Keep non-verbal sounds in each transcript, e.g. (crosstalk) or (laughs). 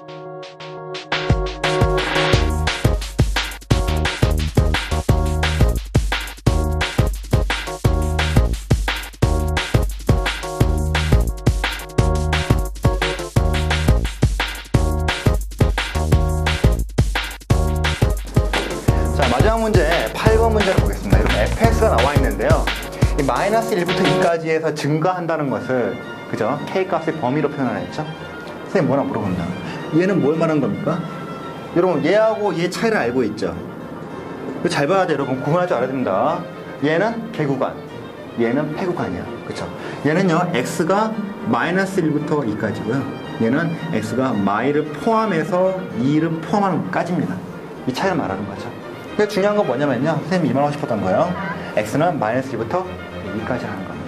자, 마지막 문제 8번 문제를 보겠습니다. 여러분 fx가 나와 있는데요. 이 마이너스 1부터 2까지 해서 증가한다는 것을 그죠? k 값의 범위로 표현을 했죠? 선생님 뭐라 물어본다. 얘는 뭘 말한 겁니까? 여러분 얘하고 얘 차이를 알고 있죠? 잘 봐야 돼 여러분 구분할 줄 알아야 됩니다. 얘는 개구간, 얘는 폐구간이야. 그쵸? 얘는요 x가 마이너스 1부터 2까지고요. 얘는 x가 마이를 포함해서 2를 포함하는 것까지입니다. 이 차이를 말하는 거죠. 근데 중요한 건 뭐냐면요. 선생님이 이말하고 싶었던 거예요. x는 마이너스 1부터 2까지 하는 겁니다.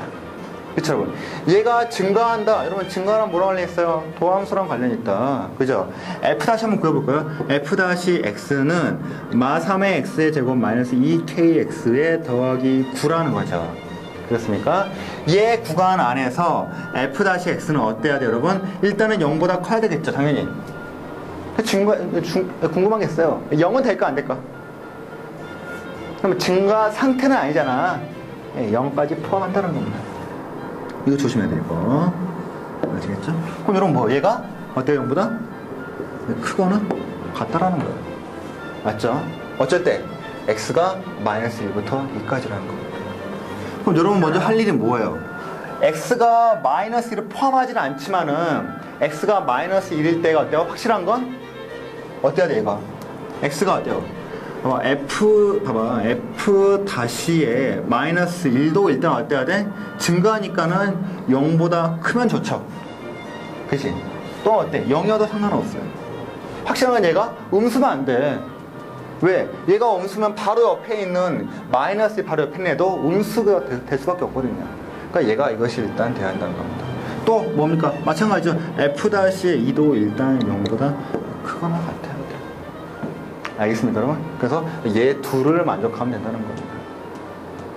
그쵸 여러분? 얘가 증가한다. 여러분 증가랑 뭐랑 관련 있어요? 도함수랑 관련 있다. 그죠? f 다시 한번 그려볼까요? f 다시 x는 마 3의 x의 제곱 마이너스 2kx의 더하기 9라는 거죠. 그렇습니까? 얘 구간 안에서 f 다시 x는 어때야 돼요, 여러분? 일단은 0보다 커야 되겠죠, 당연히. 증가, 중, 궁금한 게 있어요. 0은 될까, 안 될까? 그럼 증가 상태는 아니잖아. 예, 0까지 포함한다는 겁니다. 이거 조심해야 돼요, 이거. 아시겠죠? 그럼 여러분 뭐, 얘가 어때요, 0보다? 크거나 같다라는 거예요. 맞죠? 때, x가 마이너스 1부터 2까지라는 겁니다. 그럼 여러분 먼저 할 일이 뭐예요? x가 마이너스 1을 포함하지는 않지만은 x가 마이너스 1일 때가 어때요? 확실한 건 어때야 돼 얘가? x가 어때요? 봐봐 f 봐봐 f 다시에 마이너스 1도 일단 어때야 돼? 증가하니까는 0보다 크면 좋죠. 그치? 또 어때? 0이어도 상관없어요. 확실한 건 얘가 음수면 안 돼. 왜? 얘가 음수면 바로 옆에 있는 마이너스 바로 옆에 있는 애도 음수가 될, 될 수밖에 없거든요. 그러니까 얘가 이것이 일단 돼야 한다는 겁니다. 또 뭡니까? 마찬가지죠. f-2도 일단 0보다 크거나 같아야 돼. 알겠습니까, 여러분? 그래서 얘 둘을 만족하면 된다는 겁니다.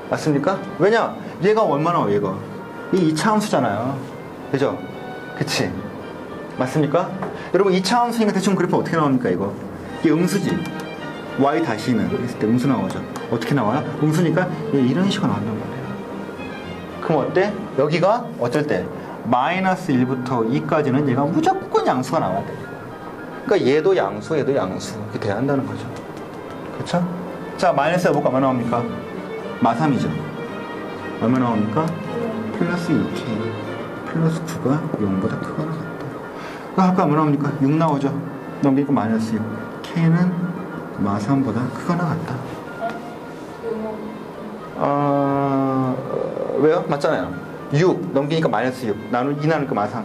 맞습니까? 왜냐? 얘가 얼마나 얘가? 이 2차 함수잖아요. 그죠? 그치? 맞습니까? 여러분 2차 함수니까 대충 그래프 어떻게 나옵니까, 이거? 이게 음수지. y 다시는 했을 때 음수 나오죠. 어떻게 나와요? 음수니까 얘 이런 식으로 나온단 말이에요. 그럼 어때? 여기가 어쩔 때 마이너스 1부터 2까지는 얘가 무조건 양수가 나와야 돼. 그러니까 얘도 양수, 얘도 양수 이렇게 돼야 한다는 거죠. 그렇죠? 자, 마이너스 해볼까? 얼마 나옵니까? 마3이죠. 얼마 나옵니까? 플러스 2k 플러스 9가 0보다 크거나 같다. 그 아까 얼마 나옵니까? 6 나오죠. 넘기고 마이너스 6. k는 마3보다 크거나 같다. 어, 왜요? 맞잖아요. 6 넘기니까 마이너스 6 나누 2 나누니까 마상.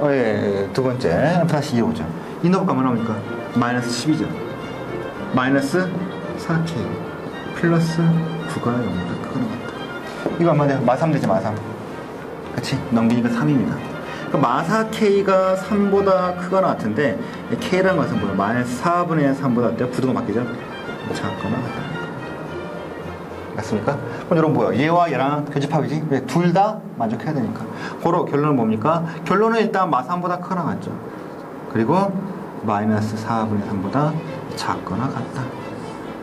아, 어, 예, 예, 두 번째 다시 2 오죠. 2 넣을까 뭐 나옵니까? 마이너스 10이죠. 마이너스 4k 플러스 9가 0보다 크거나 같다. 이거 얼마 돼요? 마3 되지 마3. 그치? 넘기니까 3입니다. 그 마사 k가 3보다 크거나 같은데 k라는 것은 뭐예요? 마이너스 4분의 3보다 어때요? 구도가 바뀌죠? 작거나 같다. 맞습니까? 그럼 여러분 뭐야? 얘와 얘랑 교집합이지? 왜? 둘 다 만족해야 되니까. 고로 결론은 뭡니까? 결론은 일단 마3보다 크거나 같죠. 그리고 마이너스 4분의 3보다 작거나 같다.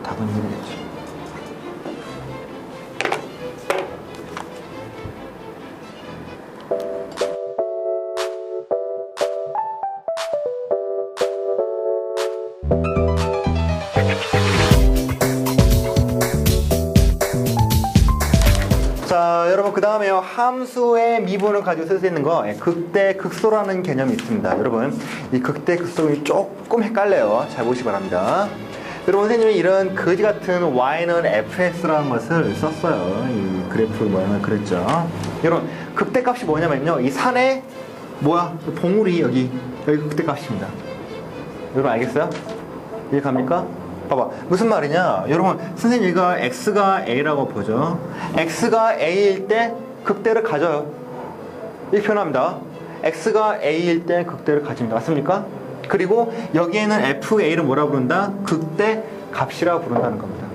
답은 1이 되죠. 함수의 미분을 가지고 쓸 수 있는 거 예, 극대 극소라는 개념이 있습니다. 여러분 이 극대 극소이 조금 헷갈려요. 잘 보시기 바랍니다. 여러분 선생님이 이런 거지 같은 y는 fx라는 것을 썼어요. 이 그래프 모양을 그렸죠. 여러분 극대 값이 뭐냐면요. 이 산에 뭐야 봉우리 여기 여기 극대 값입니다. 여러분 알겠어요? 이해 갑니까? 봐봐 무슨 말이냐 여러분 선생님 이가 x가 a라고 보죠 x가 a일 때 극대를 가져요 이렇게 표현합니다 x가 a일 때 극대를 가집니다 맞습니까? 그리고 여기에는 fa를 뭐라 부른다? 극대 값이라 부른다는 겁니다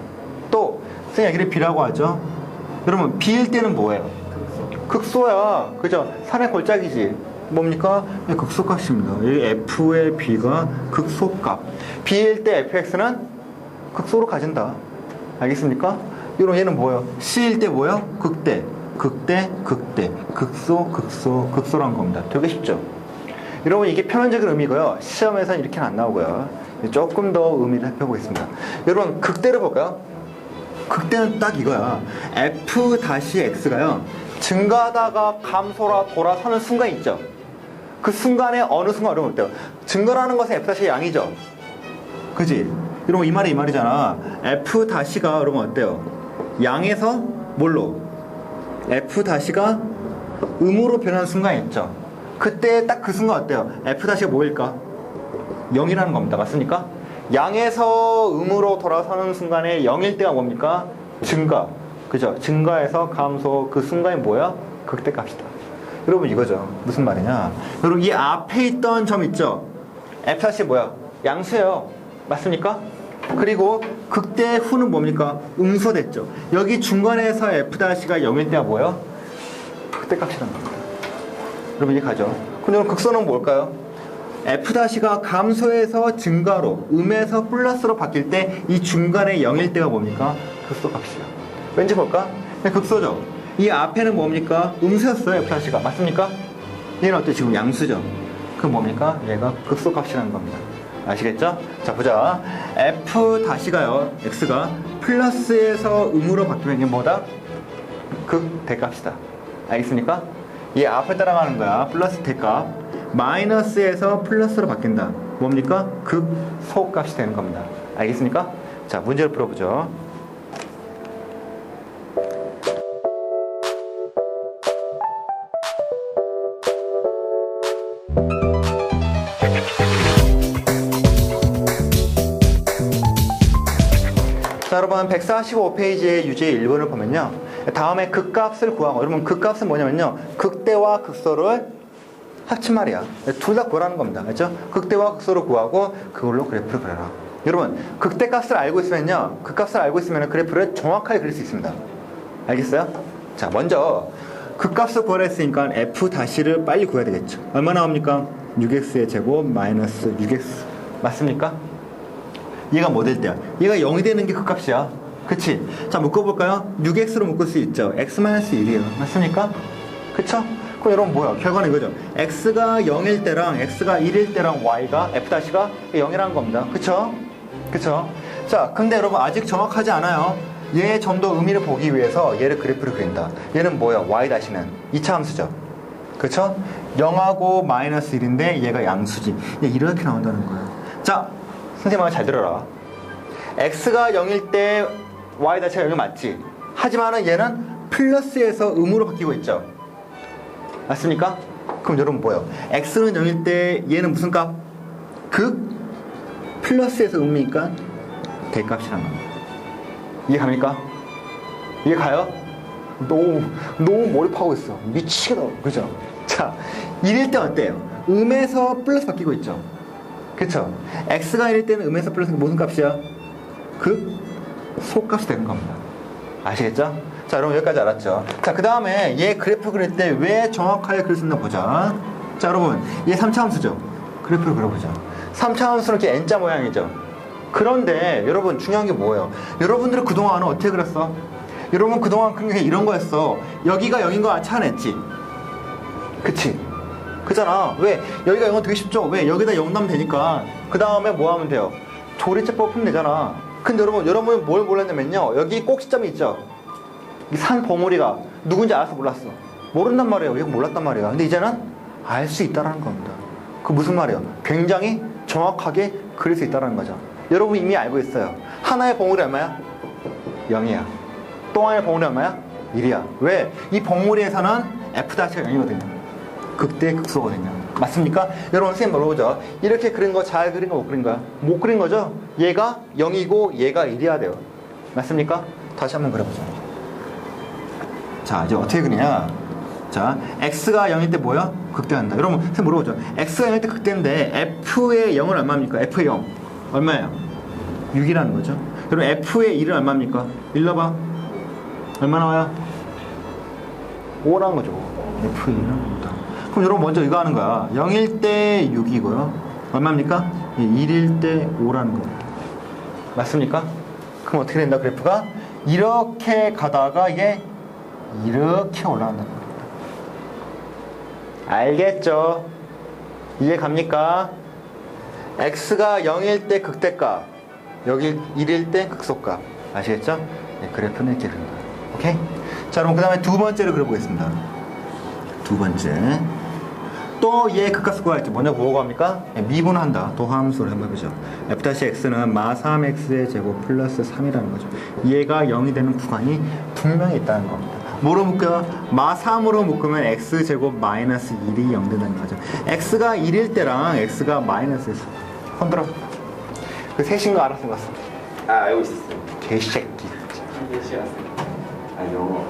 또 선생님 여기를 b라고 하죠 여러분 b일 때는 뭐예요? 극소야 그죠? 산의 골짜기지 뭡니까? 예, 극소값입니다. 이 f의 b가 극소값. b일 때 fx는 극소로 가진다. 알겠습니까? 이런 얘는 뭐예요? c일 때 뭐예요? 극대, 극대, 극대, 극소, 극소, 극소란 겁니다. 되게 쉽죠? 여러분 이게 편원적인 의미고요. 시험에서는 이렇게는 안 나오고요. 조금 더 의미를 살펴보겠습니다. 여러분 극대를 볼까요? 극대는 딱 이거야. f 다시 x가요. 증가하다가 감소라 돌아서는 순간 있죠. 그 순간에 어느 순간 어려면 어때요? 증가라는 것은 f 다시 양이죠. 그지? 여러분 이 말이 이 말이잖아. f 다시가 여러분 어때요? 양에서 뭘로? F 다시가 음으로 변하는 순간이 있죠. 그때 딱 그 순간 어때요? f 다시가 뭐일까? 0이라는 겁니다. 맞습니까? 양에서 음으로 돌아서는 순간에 0일 때가 뭡니까? 증가. 그죠? 증가해서 감소 그 순간이 뭐야? 극대값이다. 여러분 이거죠. 무슨 말이냐? 여러분 이 앞에 있던 점 있죠? f-이 뭐야? 양수예요. 맞습니까? 그리고 극대 후는 뭡니까? 음소됐죠. 여기 중간에서 f-가 0일 때가 뭐예요? 극대 값이라는 겁니다. 여러분 이해 가죠? 그럼 극소는 뭘까요? f-가 감소해서 증가로, 음에서 플러스로 바뀔 때 이 중간에 0일 때가 뭡니까? 극소 값이요. 왠지 볼까? 네, 극소죠. 이 앞에는 뭡니까? 음수였어요, f-가. 맞습니까? 얘는 어때? 지금 양수죠. 그럼 뭡니까? 얘가 극소 값이라는 겁니다. 아시겠죠? 자, 보자. f-가요, x가 플러스에서 음으로 바뀌면 이게 뭐다? 극 대값이다. 알겠습니까? 얘 앞에 따라가는 거야. 플러스 대값. 마이너스에서 플러스로 바뀐다. 뭡니까? 극소값이 되는 겁니다. 알겠습니까? 자, 문제를 풀어보죠. 여러분 145페이지의 유제 1번을 보면요. 다음에 극값을 구하고 여러분 극값은 뭐냐면요. 극대와 극소를 합친 말이야. 둘 다 구하라는 겁니다. 그렇죠? 극대와 극소를 구하고 그걸로 그래프를 그려라. 여러분 극대값을 알고 있으면요. 극값을 알고 있으면 그래프를 정확하게 그릴 수 있습니다. 알겠어요? 자, 먼저 극값을 구하랬으니까 f 다시를 빨리 구해야 되겠죠. 얼마 나옵니까? 6x의 제곱 마이너스 6x 맞습니까? 얘가 뭐 될 때야? 얘가 0이 되는 게 극값이야. 그치? 자, 묶어볼까요? 6x로 묶을 수 있죠. x-1이에요. 맞습니까? 그쵸? 그럼 여러분 뭐야? 결과는 이거죠. x가 0일 때랑 x가 1일 때랑 y가 f-가 0이라는 겁니다. 그쵸? 그쵸? 자, 근데 여러분 아직 정확하지 않아요. 얘 좀 더 의미를 보기 위해서 얘를 그래프를 그린다. 얘는 뭐야? y-는 2차 함수죠. 그쵸? 0하고 마이너스 1인데 얘가 양수지. 얘 이렇게 나온다는 거예요. 자, 선생님아 잘 들어라. x가 0일 때 y 자체가 0이 맞지. 하지만은 얘는 플러스에서 음으로 바뀌고 있죠. 맞습니까? 그럼 여러분 뭐예요? x는 0일 때 얘는 무슨 값? 극 플러스에서 음이니까 대값이란 겁니다. 이해 갑니까? 이해 가요? 너무 너무 몰입하고 있어. 미치겠다. 그죠? 자, 1일 때 어때요? 음에서 플러스 바뀌고 있죠. 그쵸? x가 1일 때는 음에서 플러스 무슨 값이야? 그 소값이 되는 겁니다. 아시겠죠? 자, 여러분 여기까지 알았죠? 자, 그 다음에 얘 그래프 그릴 때 왜 정확하게 그릴 수 있나 보자. 자, 여러분 얘 3차 함수죠? 그래프를 그려보자. 3차 함수는 이렇게 N자 모양이죠? 그런데 여러분 중요한 게 뭐예요? 여러분들은 그동안은 어떻게 그렸어? 여러분 그동안 그린 게 이런 거였어. 여기가 0인 거 찾아냈지? 그치? 그잖아. 왜? 여기가 0은 되게 쉽죠? 왜? 여기다 0 넣으면 되니까. 그 다음에 뭐 하면 돼요? 조리제법 풀면 되잖아. 근데 여러분, 여러분이 뭘 몰랐냐면요. 여기 꼭지점이 있죠? 이 산 봉우리가 누군지 알아서 몰랐어. 모른단 말이에요. 이거 몰랐단 말이야. 근데 이제는 알 수 있다라는 겁니다. 그 무슨 말이에요? 굉장히 정확하게 그릴 수 있다는 거죠. 여러분 이미 알고 있어요. 하나의 봉우리 얼마야? 0이야. 또 하나의 봉우리 얼마야? 1이야. 왜? 이 봉우리에서는 F-가 0이거든요. 극대 극소거든요. 맞습니까? 여러분 선생님 물어보죠. 이렇게 그린 거 잘 그린 거 못 그린 거야? 못 그린 거죠? 얘가 0이고 얘가 1이어야 돼요. 맞습니까? 다시 한번 그려보죠. 자 이제 어떻게 그리냐? 자 x가 0일 때 뭐야? 극대한다. 여러분 선생님 물어보죠. x가 0일 때 극대인데 f의 0은 얼마입니까? f의 0 얼마예요? 6이라는 거죠. 여러분 f의 1은 얼마입니까? 일러봐. 얼마 나와요? 5라는 거죠. F1은 5다. 그럼 여러분 먼저 이거 하는 거야. 0일 때 6이고요. 얼마입니까? 1일 때 5라는 거예요. 맞습니까? 그럼 어떻게 된다 그래프가? 이렇게 가다가 이게 이렇게 올라간다는 겁니다. 알겠죠? 이해 갑니까? x가 0일 때 극대값, 여기 1일 때 극소값. 아시겠죠? 네, 그래프는 이렇게 그립니다. 오케이? 자, 그럼 그 다음에 두 번째를 그려보겠습니다. 두 번째. 또 얘 극값을 구할지 먼저 보고 합니까? 네, 미분한다. 도함수를 한번 해보죠. f-x는 마 3x의 제곱 플러스 3이라는 거죠. 얘가 0이 되는 구간이 분명히 있다는 겁니다. 뭐로 묶어요? 마 3으로 묶으면 x제곱 마이너스 1이 0 된다는 거죠. x가 1일 때랑 x가 마이너스 1. 손들어. 그 셋인 거것 같습니다. 아 알고 있었어요. 개새끼. 한개씩 왔어요. 아 영어.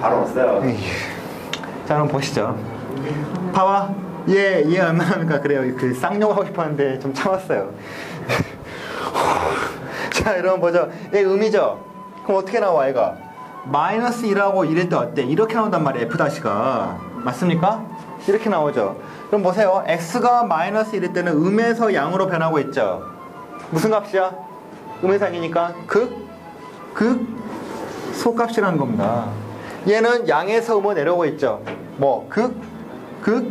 바로 왔어요. 에휴. 자, 그럼 보시죠. 봐봐. 얘, 얘 얼마입니까? 그래요. 그 쌍욕 하고 싶었는데 좀 참았어요. (laughs) 자, 여러분 보죠. 얘 음이죠? 그럼 어떻게 나와, 얘가? 마이너스 1하고 1일 때 어때? 이렇게 나온단 말이에요, F-가. 맞습니까? 이렇게 나오죠. 그럼 보세요. X가 마이너스 1일 때는 음에서 양으로 변하고 있죠. 무슨 값이야? 음에서 양이니까 극? 극? 소값이라는 겁니다. 얘는 양에서 음으로 내려오고 있죠. 뭐 극, 극,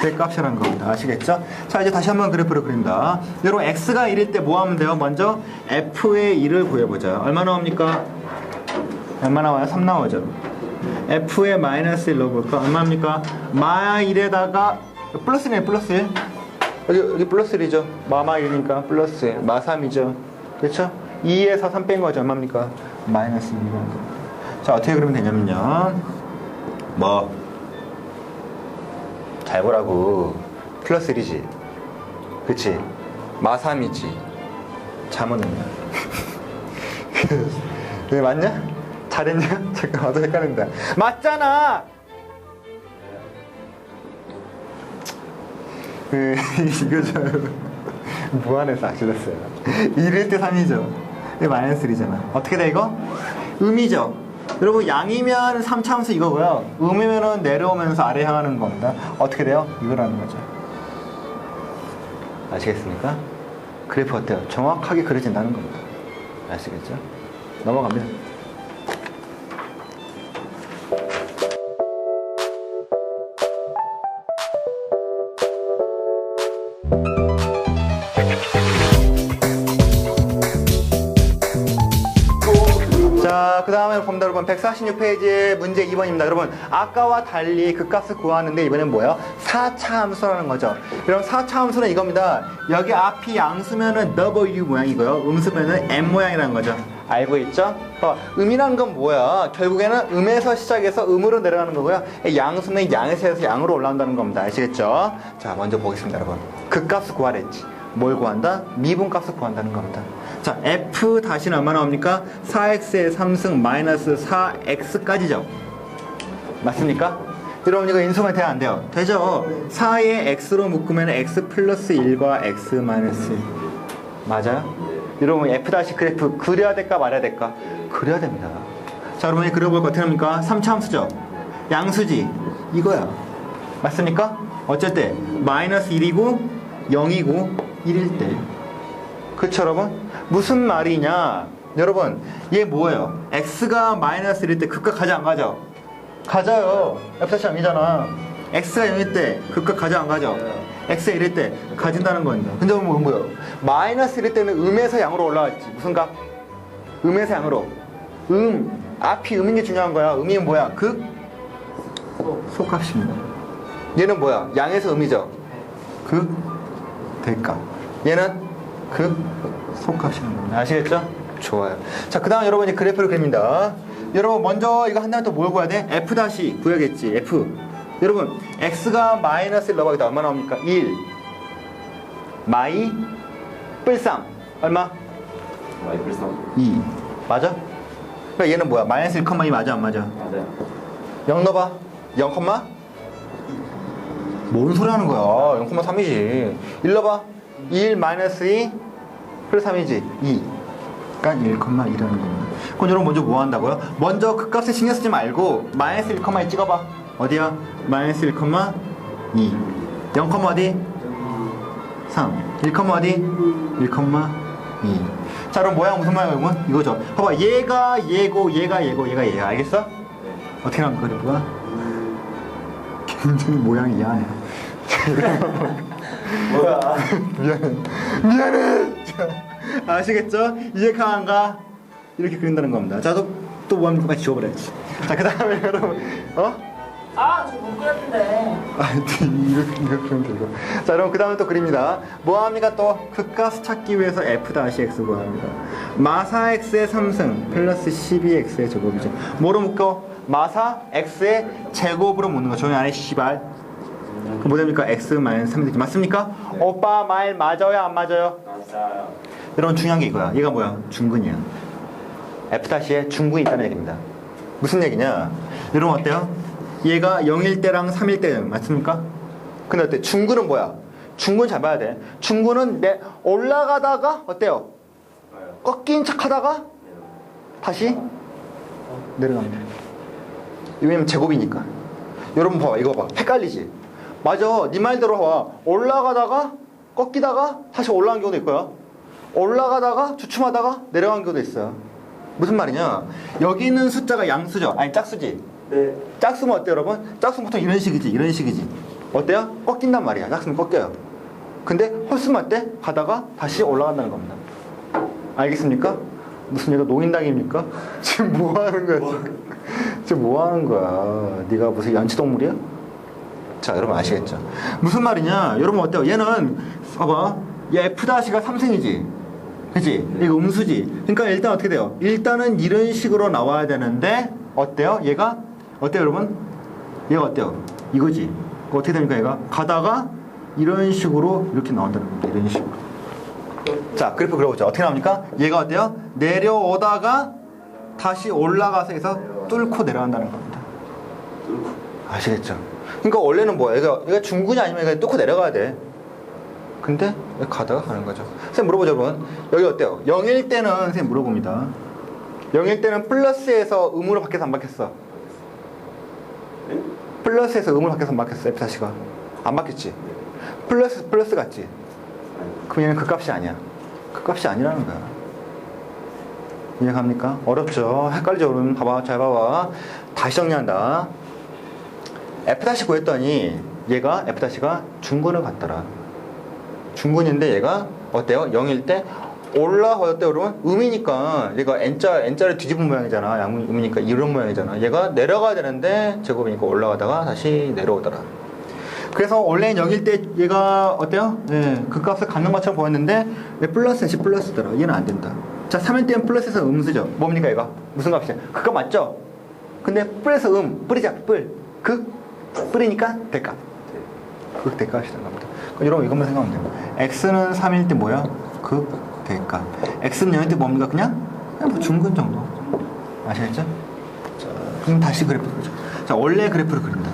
대값이라는 겁니다. 아시겠죠? 자 이제 다시 한번 그래프를 그린다. 여러분 x가 1일 때 뭐 하면 돼요? 먼저 f의 1을 구해보자. 얼마 나옵니까? 얼마 나와요? 3 나오죠. f의 마이너스 1 넣어볼까? 얼마입니까? 마 1에다가 플러스네 플러스 1. 여기, 여기 플러스 1이죠. 마마 1이니까 플러스 1. 마 3이죠. 그렇죠? 2에서 3 뺀 거죠. 얼마입니까? 마이너스 1이라는 겁니다. 자 어떻게 그러면 되냐면요. 뭐 잘 보라고. 플러스 1이지. 그치? 마3이지. 잘못했냐? 왜 맞냐? 잘했냐? (laughs) 잠깐 나도 헷갈린다. 맞잖아! 그 (laughs) 이거죠 (laughs) 무한해서 아실렸어요. 1일 때 3이죠. 이게 마이너스 1이잖아. 어떻게 돼 이거? 음이죠 여러분 양이면 3차함수 이거고요 음이면은 내려오면서 아래 향하는 겁니다 어떻게 돼요? 이거라는 거죠 아시겠습니까? 그래프 어때요? 정확하게 그려진다는 겁니다 아시겠죠? 넘어갑니다 여러분. 146페이지의 문제 2번입니다. 여러분, 아까와 달리 그 값을 구하는데 이번엔 뭐예요? 4차 함수라는 거죠. 그럼 4차 함수는 이겁니다. 여기 앞이 양수면은 W 모양이고요. 음수면은 M 모양이라는 거죠. 알고 있죠? 어, 음이라는 건 뭐야? 결국에는 음에서 시작해서 음으로 내려가는 거고요. 양수는 양에서 양으로 올라온다는 겁니다. 아시겠죠? 자, 먼저 보겠습니다, 여러분. 그 값을 구하랬지. 뭘 구한다? 미분 값을 구한다는 겁니다. 자, f 다시는 얼마 나옵니까? 4x의 3승 마이너스 4x까지죠. 맞습니까? 여러분 이거 인수만 돼야 안 돼요. 되죠? 4에 x로 묶으면 x 플러스 1과 x 마이너스 1. 맞아요? 여러분 f 다시 그래프 그려야 될까 말아야 될까? 그려야 됩니다. 자, 여러분이 그려볼 거 어떻게 합니까? 3차 함수죠? 양수지? 이거야. 맞습니까? 때 마이너스 1이고 0이고 1일 때. 여러분? 무슨 말이냐? 여러분 얘 뭐예요? x가 마이너스 1일 때 극과 가지 안 가죠? 가져요. f 아니잖아. x가 0일 때 극과 가져 안 가죠? x가 1일 때 가진다는 겁니다. 근데 뭐 뭐예요? 마이너스 1일 때는 음에서 양으로 올라왔지. 무슨 값? 음에서 양으로. 음. 앞이 음인 게 중요한 거야. 음이 뭐야? 극? 소값입니다. 얘는 뭐야? 양에서 음이죠? 극? 대값. 얘는 극? 소값이라는 겁니다. 아시겠죠? 좋아요. 자, 그 다음 여러분 이제 그래프를 그립니다. 여러분 먼저 이거 한 다음에 또뭘 구해야 돼? F 다시 구해야겠지. F. 여러분 X가 마이너스 1 넣어봐기다 얼마 나옵니까? 1 마이 뿔3 얼마? 와이플 썸2 맞아? 그러니까 얘는 뭐야? 마이너스 1,2 맞아 안 맞아? 맞아요. 0 넣어봐 0, 뭔 소리 하는 거야 0,3이지 1 넣어봐 1 마이너스 2 플러스 3이지 2 그러니까 1,2라는 겁니다 그럼 여러분 먼저 뭐 한다고요? 먼저 그 값에 신경 쓰지 말고 마이너스 1,2 찍어봐 어디야? 마이너스 1, 2 0, 어디? 3 1, 어디? 1, 2 자 그럼 모양 무슨 모양이야 여러분? 이거죠 봐봐 얘가 얘고 얘가 얘고 얘가 얘야 알겠어? 어떻게 나온 거야? (laughs) 굉장히 모양이 이해하네 (laughs) 뭐야? 미안해 미안해 자, 아시겠죠? 이해가 안 가? 이렇게 그린다는 겁니다 자 또 또 뭐합니까? 빨리 지워버려야지 자 그 다음에 (laughs) 여러분 어? 아, 저못 그렸는데. 아, 이렇게, 이렇게 그리면 되고. 자, 그럼 그 다음에 또 그립니다. 뭐 합니까 또? 극값 찾기 위해서 f-x 구합니다. 마사 x의 3승 플러스 12x의 제곱이죠. 뭐로 묶어? 마사 x의 제곱으로 묶는 거. 조용히 안 해, 씨발. 그럼 뭐 됩니까? x 마이너스 3 되지. 맞습니까? 오빠 말 맞아요, 안 맞아요? 맞아요. 여러분 중요한 게 이거야. 얘가 뭐야? 중근이야. F-에 중근이 있다는 얘기입니다. 무슨 얘기냐? 여러분 어때요? 얘가 0일 때랑 3일 때 맞습니까? 근데 어때? 중근은 뭐야? 중근 잘 봐야 돼. 중근은 내 올라가다가 어때요? 꺾인 척 하다가 다시 내려갑니다. 왜냐면 제곱이니까. 여러분 봐봐. 이거 봐. 헷갈리지? 맞아. 네 말대로 봐. 올라가다가 꺾이다가 다시 올라간 경우도 있고요. 올라가다가 주춤하다가 내려간 경우도 있어요. 무슨 말이냐? 여기 있는 숫자가 양수죠. 아니 짝수지. 네. 짝수면 어때요, 여러분? 짝수는 보통 이런 식이지. 이런 식이지. 어때요? 꺾인단 말이야. 짝수는 꺾여요. 근데 홀수만 때 가다가 다시 올라간다는 겁니다. 알겠습니까? 무슨 얘가 노인당입니까? (laughs) 지금 뭐 하는 거야? 지금? 지금 뭐 하는 거야? 네가 무슨 양치동물이야? 자, 여러분 아시겠죠? 무슨 말이냐? 여러분 어때요? 얘는 봐봐. 얘 F-가 3승이지. 그치? 이거 음수지. 그러니까 일단 어떻게 돼요? 일단은 이런 식으로 나와야 되는데 어때요? 얘가 어때요, 여러분? 얘가 어때요? 이거지. 어떻게 됩니까, 얘가? 가다가 이런 식으로 이렇게 나온다는 겁니다. 이런 식으로. 자, 그래프 그려보죠. 어떻게 나옵니까? 얘가 어때요? 내려오다가 다시 올라가서 해서 뚫고 내려간다는 겁니다. 아시겠죠? 그러니까 원래는 뭐야? 얘가, 얘가 중근이 아니면 얘가 뚫고 내려가야 돼. 근데 왜 가다가 가는 거죠. 선생님 물어보죠, 여러분. 여기 어때요? 0일 때는 선생님 물어봅니다. 0일 때는 플러스에서 음으로 바뀌어서 안 바뀌었어. 네? 플러스에서 음으로 바뀌어서 안 바뀌었어, F-가. 안 바뀌었지? 플러스, 플러스 같지? 그럼 얘는 그 값이 아니야. 그 값이 아니라는 거야. 이해갑니까? 어렵죠? 헷갈리죠, 여러분? 봐봐, 잘 봐봐. 다시 정리한다. F- 구했더니 얘가 F-가 중근을 갖더라. 중근인데 얘가 어때요? 0일 때 올라왔대 여러분? 음이니까 얘가 N자, N자를 뒤집은 모양이잖아. 양 음이니까 이런 모양이잖아. 얘가 내려가야 되는데 제곱이니까 올라가다가 다시 내려오더라. 그래서 원래는 0일 때 얘가 어때요? 예, 그 값을 갖는 것처럼 보였는데 왜 플러스 시 플러스더라. 얘는 안 된다. 자, 3일 때는 플러스에서 음수죠. 뭡니까 얘가? 무슨 값이야? 그값 맞죠? 근데 뿔에서 음, 뿔이자 뿔. 그 뿔이니까 대값. 그 대값이라는 겁니다. 그럼 여러분 이것만 생각하면 돼요. x는 3일 때 뭐야? 그 대값. x는 0일 때 뭡니까? 그냥? 그냥 뭐 중근 정도. 아시겠죠? 자, 그럼 다시 그래프 그리죠. 자, 원래 그래프를 그린다.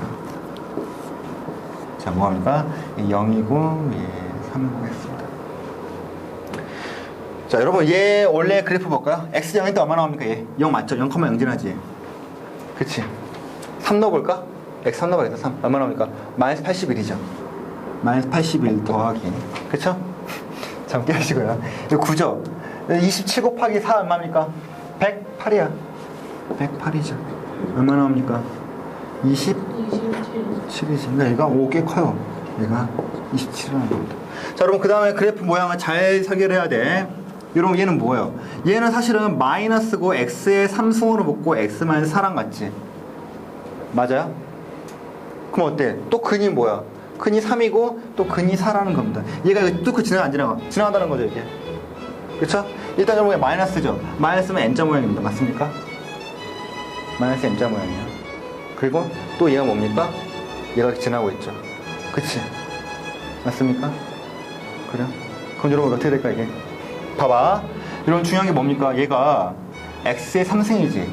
자, 뭐합니까? 0이고, 예, 3을 보겠습니다. 자, 여러분, 얘 원래 그래프 볼까요? x 0일 때 얼마 나옵니까? 얘 0 맞죠? 0,0진하지? 그치? 3 넣어볼까? X 3 넣어봐야겠다, 3. 얼마 나옵니까? 마이너스 81이죠. 마이너스 81 더하기. 그쵸? (laughs) 잠 깨시고요. 이거 9죠? 27 곱하기 4 얼마입니까? 108이야. 108이죠. 얼마 나옵니까? 20? 27. 7이지. 그러니까 얘가 5개 커요. 얘가 27이라는 겁니다. 자, 여러분, 그 다음에 그래프 모양을 잘 설계해야 돼. 여러분, 얘는 뭐예요? 얘는 사실은 마이너스고 x의 3승으로 묶고 x 마이너스 4랑 같지? 맞아요? 그럼 어때? 또 근이 뭐야? 근이 3이고 또 근이 4라는 겁니다. 얘가 이거 뚫고 지나가 안 지나가? 지나간다는 거죠, 이게. 그쵸? 일단 여러분, 마이너스죠? 마이너스면 n자 모양입니다. 맞습니까? 마이너스 n자 모양이에요. 그리고 또 얘가 뭡니까? 얘가 지나고 있죠. 그치? 맞습니까? 그래요? 그럼 여러분 어떻게 될까 이게? 봐봐. 여러분 중요한 게 뭡니까? 얘가 x의 3승이지.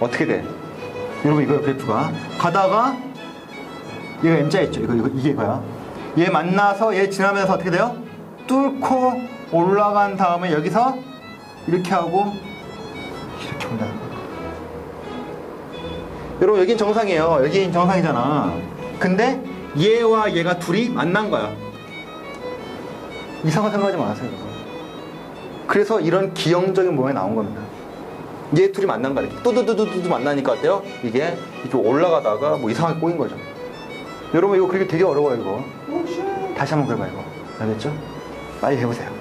어떻게 돼? 여러분 이거 그래프가 가다가 얘가 m자 있죠. 이거, 이거 이게 이거야. 얘 만나서 얘 지나면서 어떻게 돼요? 뚫고 올라간 다음에 여기서 이렇게 하고 이렇게 온다는 거야. 여러분 여긴 정상이에요. 여긴 정상이잖아. 근데 얘와 얘가 둘이 만난 거야. 이상한 생각하지 마세요. 그래서 이런 기형적인 모양이 나온 겁니다. 얘 둘이 만난. 이렇게 뚜두두두두 만나니까 어때요? 이게 이렇게 올라가다가 뭐 이상하게 꼬인 거죠. 여러분 이거 그리기 되게 어려워요 이거. 다시 한번 그려봐 이거. 알겠죠? 빨리 해보세요.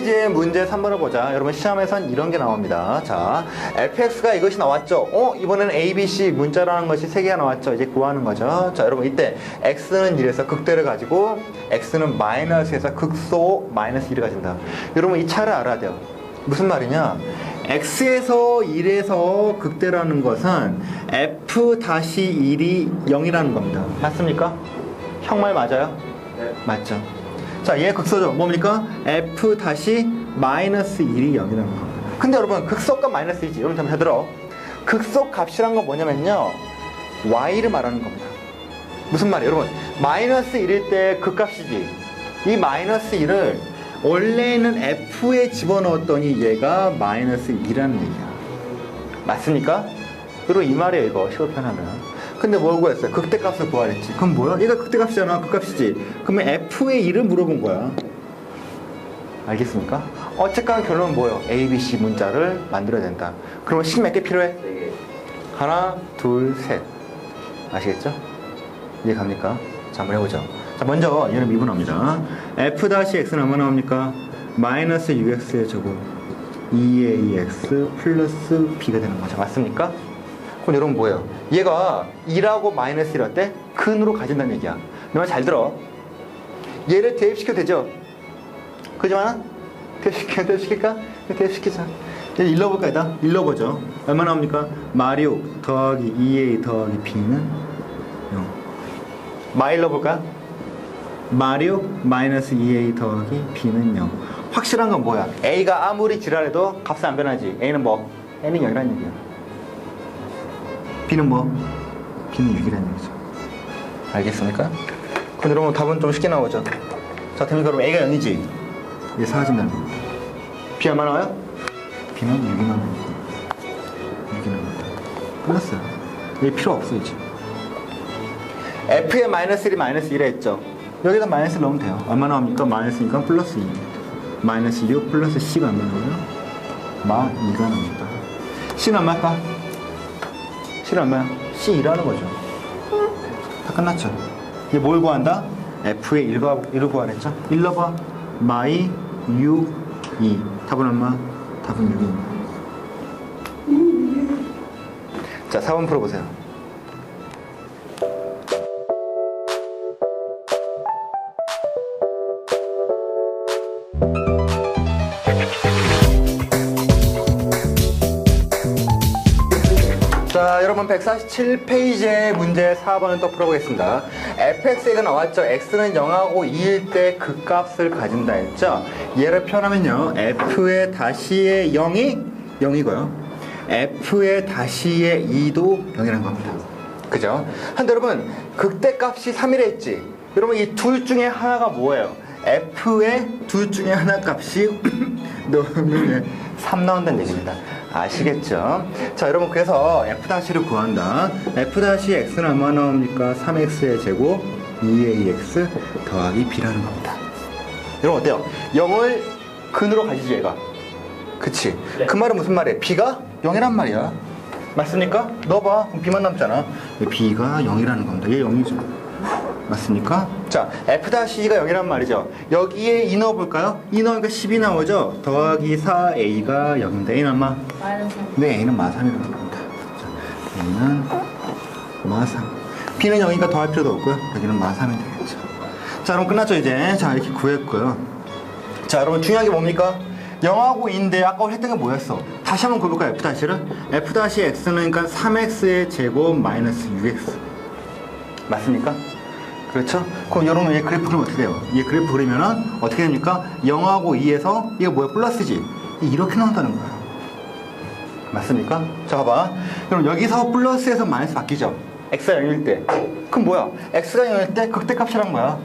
147페이지의 문제 3번을 보자. 여러분 시험에선 이런 게 나옵니다. 자, fx가 이것이 나왔죠. 어, 이번에는 a, b, c 문자라는 것이 세 개가 나왔죠. 이제 구하는 거죠. 자, 여러분 이때 x는 1에서 극대를 가지고 x는 마이너스에서 극소 마이너스 1을 가진다. 여러분 이 차를 알아야 돼요. 무슨 말이냐? x에서 1에서 극대라는 것은 f-1이 0이라는 겁니다. 맞습니까? 형말 맞아요? 네. 맞죠. 자, 얘 극소죠. 뭡니까? f 다시 마이너스 1이 0이라는 겁니다. 근데 여러분, 극소값 마이너스 1이지. 여러분, 잠깐 들어. 극소 값이란 건 뭐냐면요. y를 말하는 겁니다. 무슨 말이에요? 여러분, 마이너스 1일 때 극값이지. 이 마이너스 1을 원래는 f에 집어넣었더니 얘가 마이너스 2라는 얘기야. 맞습니까? 여러분, 이 말이에요, 이거. 시골 편하면. 근데 뭘 구했어요? 극대값을 구하랬지. 그럼 뭐야? 얘가 극대값이잖아. 극값이지. 그러면 f의 1을 물어본 거야. 알겠습니까? 어쨌건 결론은 뭐예요? A, B, C 문자를 만들어야 된다. 그러면 식몇 개 필요해? 네 개. 하나, 둘, 셋. 아시겠죠? 이해 갑니까? 자, 한번 해보죠. 자, 먼저 얘는 미분합니다. f-x는 얼마 나옵니까? 마이너스 6x의 제곱 2ax 플러스 b가 되는 거죠. 맞습니까? 그럼 여러분 뭐예요? 얘가 2라고 마이너스 1할 때 근으로 가진다는 얘기야. 내말잘 들어. 얘를 대입시켜도 되죠? 그지만 대입시켜, 대입시킬까? 대입시키자. 얘 일러볼까, 일단? 일러보죠. 얼마 나옵니까? 마리오 더하기 2a 더하기 b는 0. 마 일러볼까? 마리오 마이너스 2a 더하기 b는 0. 확실한 건 뭐야? a가 아무리 지랄해도 값은 안 변하지. a는 뭐? a는 0이라는 얘기야. B는 뭐? b는 6이라는 얘기죠. 알겠습니까? 그럼 여러분 답은 좀 쉽게 나오죠. 자, 그러면 그럼 a가 0이지. 얘 사라진다는 겁니다. b 얼마 나와요? b는 6이 나옵니다. 6이 나옵니다. 끝났어요. 얘 필요 없어 이제. f의 마이너스 1이 마이너스 1에 했죠. 여기다 마이너스 넣으면 돼요. 얼마 나옵니까? 마이너스니까 플러스 2. 마이너스 6 플러스 c가 얼마 나와요? 마 2가 나옵니다. c는 얼마일까? C는 얼마야? c 2라는 거죠. 다 끝났죠. 이제 뭘 구한다? f의 1과 1을 구하랬죠. 1 넣어봐. 마이 6 2. 답은 얼마? 답은 6입니다. 자, 4번 풀어보세요. 자, 여러분 147페이지의 문제 4번을 또 풀어보겠습니다. fx가 나왔죠. x는 0하고 2일 때그 값을 가진다 했죠. 얘를 표현하면요. f의 다시의 0이 0이고요. f의 다시의 2도 0이라는 겁니다. 그죠? 근데 여러분, 극대값이 3이라 했지? 여러분, 이 둘 중에 하나가 뭐예요? f의 둘 중에 하나 값이 넣으면 3 나온다는 얘기입니다. 아시겠죠? 자, 여러분, 그래서 f-를 구한다. f-x는 얼마 나옵니까? 3x의 제곱 2ax 더하기 b라는 겁니다. 여러분, 어때요? 0을 근으로 가지지, 얘가. 그치? 네. 그 말은 무슨 말이에요? b가 0이란 말이야. 맞습니까? 넣어봐. 그럼 b만 남잖아. b가 0이라는 겁니다. 얘 0이죠. 맞습니까? 자, f-가 0이란 말이죠. 여기에 2 넣어볼까요? 2 넣으니까 10이 나오죠? 더하기 4a가 0인데 a는 얼마? 네, a는 마 3이라는 겁니다. 자, a는 마 3. b는 0이니까 더할 필요도 없고요. 여기는 마 3이 되겠죠. 자, 그럼 끝났죠, 이제. 자, 이렇게 구했고요. 자, 여러분 중요한 게 뭡니까? 0하고 2인데 아까 했던 게 뭐였어? 다시 한번 구해볼까요? f-를? f-x는 그러니까 3x의 제곱 마이너스 6x 맞습니까? 그렇죠? 그럼 여러분 얘 그래프 그리면 어떻게 돼요? 얘 그래프 그리면은 어떻게 됩니까? 0하고 2에서 이거 뭐야? 플러스지? 이렇게 나온다는 거야 맞습니까? 자, 봐봐. 그럼 여기서 플러스에서 마이너스 바뀌죠? x가 0일 때. 그럼 뭐야? x가 0일 때 극대값이란 거야.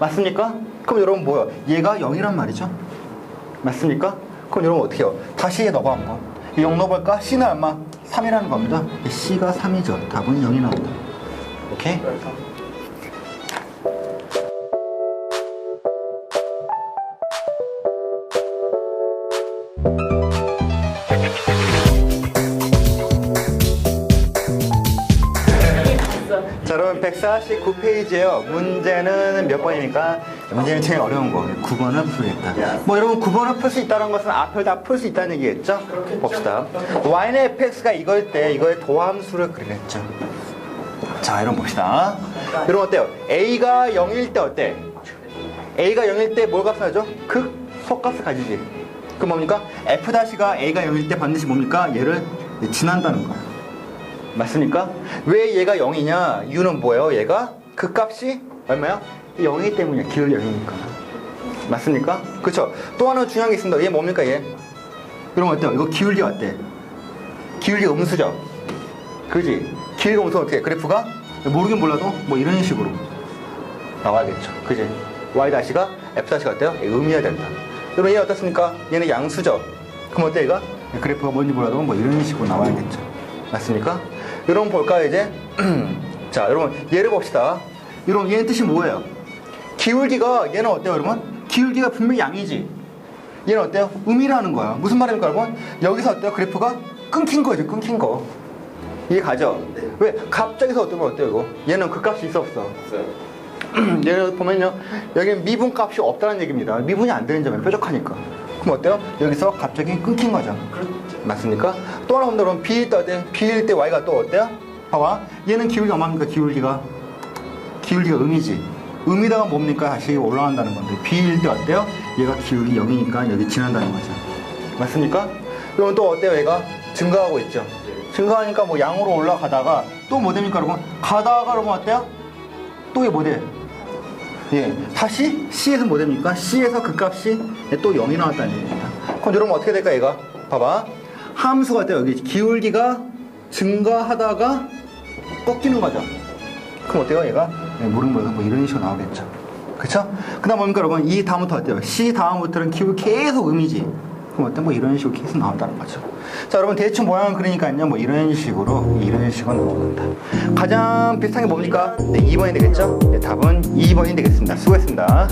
맞습니까? 그럼 여러분 뭐야? 얘가 0이란 말이죠? 맞습니까? 그럼 여러분 어떻게 해요? 다시 해 넣어봐 한번. 0 넣어볼까? c는 얼마? 3이라는 겁니다. c가 3이죠. 답은 0이 나온다. 오케이? 149페이지에요. 문제는 몇 번입니까? 문제는 제일 어려운 거. 9번을 풀겠다. 뭐 여러분 9번을 풀 수 있다는 것은 앞을 다 풀 수 있다는 얘기겠죠? 봅시다. y는 fx가 이걸 때 이거의 도함수를 그리겠죠. 자, 여러분 봅시다. 여러분 어때요? a가 0일 때 어때? a가 0일 때 뭘 값을 하죠? 극 속값을 가지지. 그 뭡니까? f-가 a가 0일 때 반드시 뭡니까? 얘를 지난다는 거예요. 맞습니까? 왜 얘가 0이냐? 이유는 뭐예요? 얘가 그 값이 얼마야? 0이기 때문이야. 기울 0이니까. 맞습니까? 그쵸? 또 하나 중요한 게 있습니다. 얘 뭡니까 얘? 그럼 어때요? 이거 기울기 어때? 기울기 음수죠? 그지? 기울기 음수 어떻게 해? 그래프가? 모르긴 몰라도 뭐 이런 식으로 나와야겠죠. 그지? y-가 f-가 어때요? 음이어야 된다. 그럼 얘 어떻습니까? 얘는 양수죠? 그럼 어때 얘가? 그래프가 뭔지 몰라도 뭐 이런 식으로 나와야겠죠. 맞습니까? 여러분 볼까요 이제? (clears throat) 자 여러분 얘를 봅시다. 여러분 얘는 뜻이 뭐예요? 기울기가 얘는 어때요 여러분? 기울기가 분명히 양이지. 얘는 어때요? 음이라는 거야. 무슨 말입니까 여러분? 여기서 어때요? 그래프가 끊긴 거죠 끊긴 거. 이해 가죠? 왜? 갑자기서 어떠면 어때요 이거? 얘는 그 값이 있어 없어? 없어요. (clears throat) 얘를 보면요 여기는 미분 값이 없다는 얘기입니다 미분이 안 되는 점이 뾰족하니까 그럼 어때요? 여기서 갑자기 끊긴 거죠 맞습니까? 또 하나 본다 그러면 B일 때 어때요? B일 때 Y가 또 어때요? 봐봐 얘는 기울기가 얼마입니까 기울기가 기울기가 음이지 음이다가 뭡니까 다시 올라간다는 건데 B일 때 어때요? 얘가 기울기 0이니까 여기 지난다는 거죠 맞습니까? 그러면 또 어때요 얘가 증가하고 있죠 증가하니까 뭐 양으로 올라가다가 또 뭐 됩니까 여러분? 가다가 여러분 어때요? 또 이게 뭐 돼? 예, 다시 C에서 뭐 됩니까? C에서 그 값이 또 0이 나왔다는 얘기입니다. 그럼 여러분 어떻게 될까 얘가? 봐봐. 함수가 어때요? 여기 기울기가 증가하다가 꺾이는 거죠. 그럼 어때요 얘가? 예, 모르는 뭐 이런 식으로 나오겠죠. 그쵸? 그 다음 뭡니까 여러분? 이 다음부터 어때요? C 다음부터는 기울기 계속 음이지. 그럼 어때? 뭐 이런 식으로 계속 나온다는 거죠. 자, 여러분 대충 모양은 그러니까요. 뭐 이런 식으로 이런 식으로 나옵니다. 가장 비슷한 게 뭡니까? 네, 2번이 되겠죠? 네, 답은 2번이 되겠습니다. 수고했습니다.